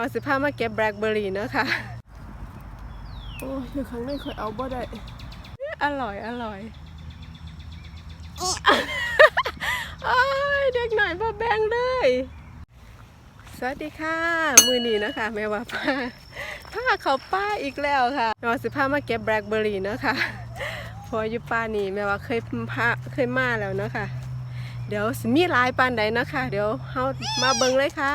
เราสิพามาเก็บแบล็คเบอร์รี่เนอะค่ะ โอ้ยอยู่ข้างในคอยเอาบ่ได้ อร่อย อร่อยโอ้ยเด็กหน่อยบ่แบ่งเลย สวัสดีค่ะ มือนี้นะคะแม่ว่าพาพาเขาป้าอีกแล้วค่ะแม่ว่าสิพามาเก็บแบล็คเบอร์รี่เนอะค่ะเพออยู่ป้านี่แม่ว่าเคยพาเคยมาแล้วเนอะค่ะ เดี๋ยวสิมีหลายปานใดเนาะค่ะ เดี๋ยวเฮามาเบิ่งเลยค่ะ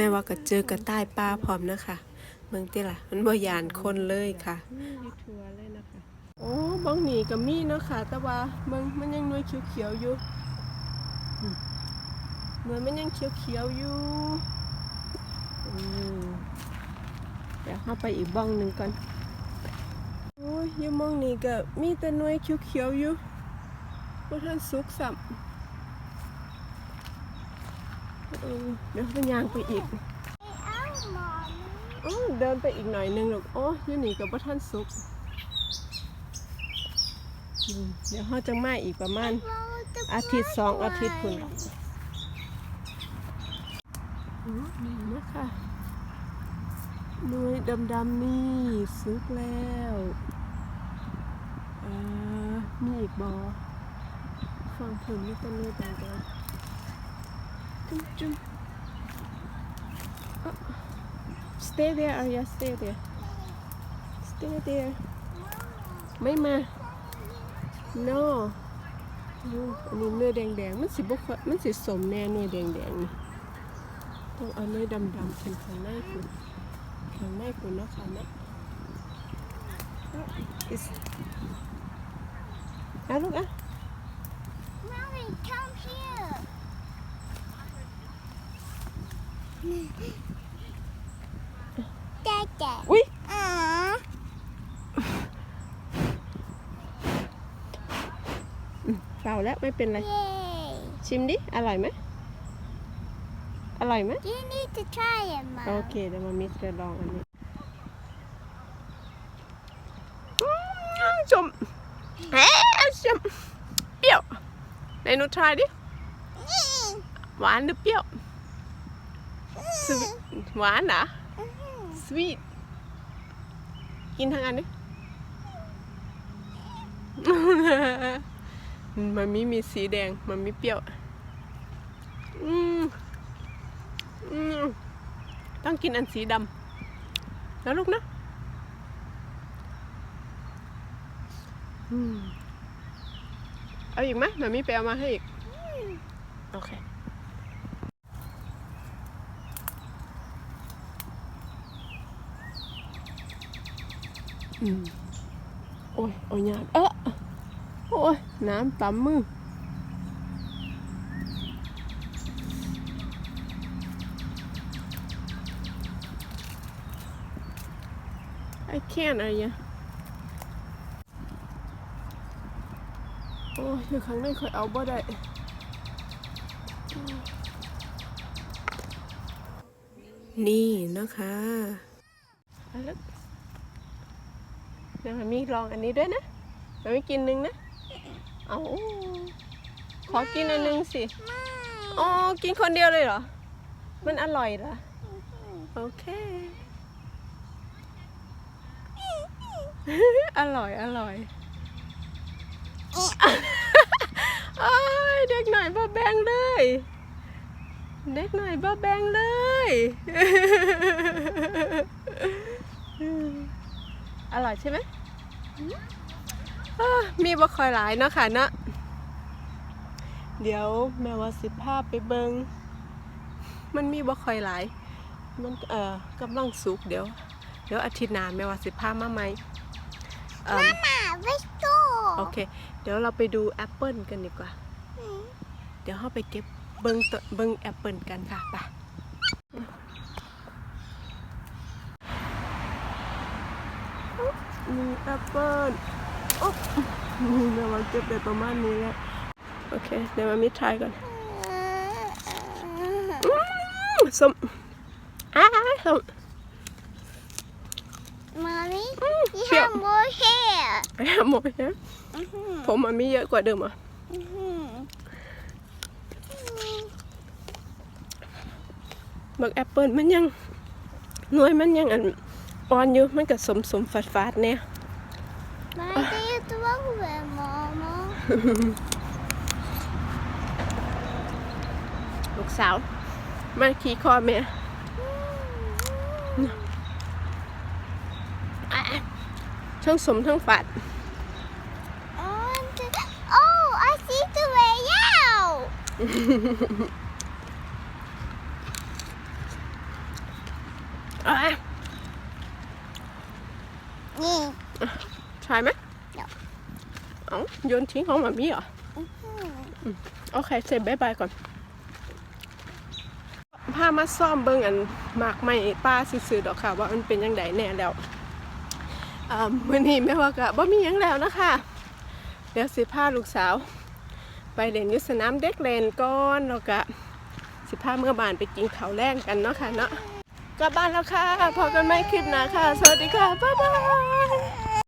แม่ว่าก็เจอกระต่ายป้าพร้อมนะคะเบิ่งติล่ะ มันบ่ยานคนเลยค่ะมีทัวเลยนะคะโอ้บ้องนี่ก็มีเนาะค่ะแต่ว่าเบิ่งมันยังหน่วยเขียวๆอยู่อืมหน่วยมันยังเขียวๆอยู่อืมเดี๋ยวเข้าไปอีกบ้องหนึ่งก่อนโอ้ยอยังมองนี่ก็มีแต่หน่วยเขียวๆอยู่ว่าท่านสุกสับ เออเดี๋ยวมันยางไปอีกออเดินไปอีกหน่อยนึงหรอกโอ้ยนี่กับว่าท่านสุกเดี๋ยวเขาจะมาอีกประมาณ อาทิตย์สองอาทิตย์คุณนี่นะคะหน่วยดำๆนี่สุกแล้วมีอีกบอฟังผลนี่ต้นเลยต่างกัน จุ๊มจุ๊มอะ stay there Arya stay there stay there ไม่มา no อันนี้เนื้อแดงๆ มันสิบกมันสิสมแน่เนื้อแดงๆนี่ต้องเอาเนื้อดำๆเป็นข้างในคุณข้างในคุณนะคะนะ อ่ is อะลูกอะ Dada. อุ้ย Aww. เปล่าแล้วไม่เป็นไร Yay. ชิมดิ อร่อยไหมอร่อยไหม You need to try it, Mom. โอเคเดี๋ยวมามิสจะลองอันนี้อืมชมเอ๊ะชมเปรี้ยวไหนหนูทายดิ หวานหรือเปรี้ยว สวีหวานเหรอสวีทกินทั้งอันดิมันมีมีสีแดงมันมีเปรี้ยว อืมอืมต้องกินอันสีดำแล้วลูกนะอืมเอาอีกไหมหมามีไปเอามาให้อีก โอเค โอ้ยโอ้ยยากเออโอ้ยน้ำตำมือ I can't อะไรเนี่ยโอ้ยอยู่ข้างในคอยเอาบ่ได้นี่นะคะ เดี๋ยวมามีลองอันนี้ด้วยนะมันไม่กินหนึงนะ เอาขอกินอันหนึงสิอ๋อกินคนเดียวเลยเหรอ มันอร่อยเหรอ โอเค อร่อยอร่อยโอ้ยเด็กหน่อยบ่แบงเลย เด็กหน่อยบ่แบงเลย อ ร่อยใช่ไหมอ่ามีบ่คอยหลายเนาะค่ะเนาะเดี๋ยวแม่ว่าสิพาไปเบิงมันมีบ่คอยหลาย มันเอ่อกำลังสุกเดี๋ยว เดี๋ยวอาทิตย์หน้าแม่ว่าสิพามาใหม่เอิ่ม Mama, let's go. โอเค เดี๋ยวเราไปดูแอปเปิลกันดีกว่า เดี๋ยวเราไปเก็บเบิงต้นเบิงแอปเปิลกันค่ะไป มีแอปเปิลโอ๊ะนี่เรามาเก็บได้ประมาณนี้แล้วโอเค เดี๋ยวมามิทายก่อนอืมส้มอ้าส้ม Mommy, Mm, you feel- have more hair. ไอ้หมดนะ Mhm. ผมมันมีเยอะกว่าเดิมอะ Mhm. บักแอปเปิลมันยังหน่วยมันยังอัน อ่อนอยู่มันก็สมสมฝาดฝาดๆเนี่ย Men det är inte vad mamma. ลูกสาวมาขี่คอแม่อะทั้งสมทั้งฝาด Und, oh, I see the way out. อะ Nee. ใช่ไหมเดี๋ยว เอ้าโยนทิ้งของหมามีเหรอ โอเคเสร็จบายบายก่อน พามาซ่อมเบิ่งอันหมากไม้ป้าซื่อๆดอกค่ะ ว่ามันเป็นยังไงแน่แล้วอ่ามื้อนี้แม่ว่าก็บ่มีหยังแล้วนะคะ เดี๋ยวสิพาลูกสาว ไปเล่นอยุสนามเด็กเล่นก่อนแล้วก็สิพาเมื่อบ้านไปกินข้าวแรงกันเนาะค่ะเนาะ กลับบ้านแล้วค่ะพอกันไม่คลิปหนะค่ะ สวัสดีค่ะ บ๊ายบาย